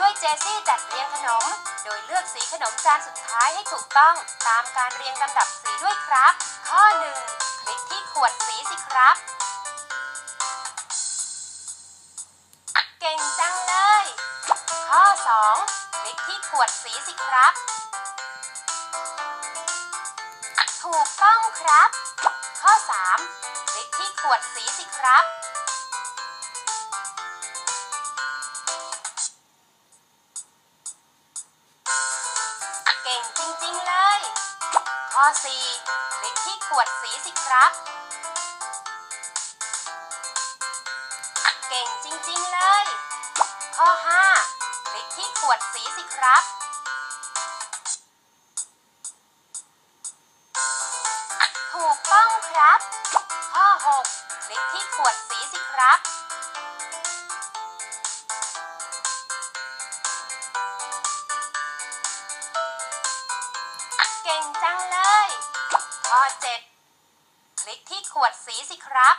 ช่วยเจซี่จัดเรียงขนม โดยเลือกสีขนมจานสุดท้ายให้ถูกต้อง ตามการเรียงลำดับสีด้วยครับ ข้อ 1 คลิกที่ขวดสีสิครับ เก่งจังเลย ข้อ 2 คลิกที่ขวดสีสิครับ ถูกต้องครับ ข้อ 3 คลิกที่ขวดสีสิครับ จริง ๆ เลย ข้อ 4 คลิกที่ขวดสีสิครับ เก่งจริง ๆ เลย ข้อ 5 คลิกที่ขวดสีสิครับถูกต้องครับ ข้อ 6 คลิกที่ขวดสีสิครับ ก่งจังเลย ข้อ 7 คลิกที่ขวดสีสิครับ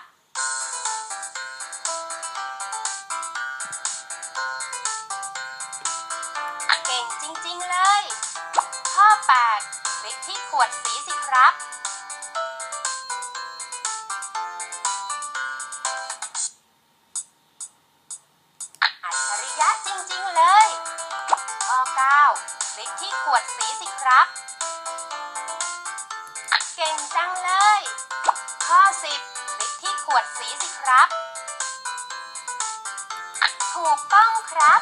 เก่งจริงๆเลย ข้อ 8 คลิกที่ขวดสีสิครับอัจฉริยะจริงๆเลยข้อ9คลิกที่ขวดสีสิครับ เก่งจังเลย ข้อสิบลิกที่ขวดสีสิครับ ถูกต้องครับ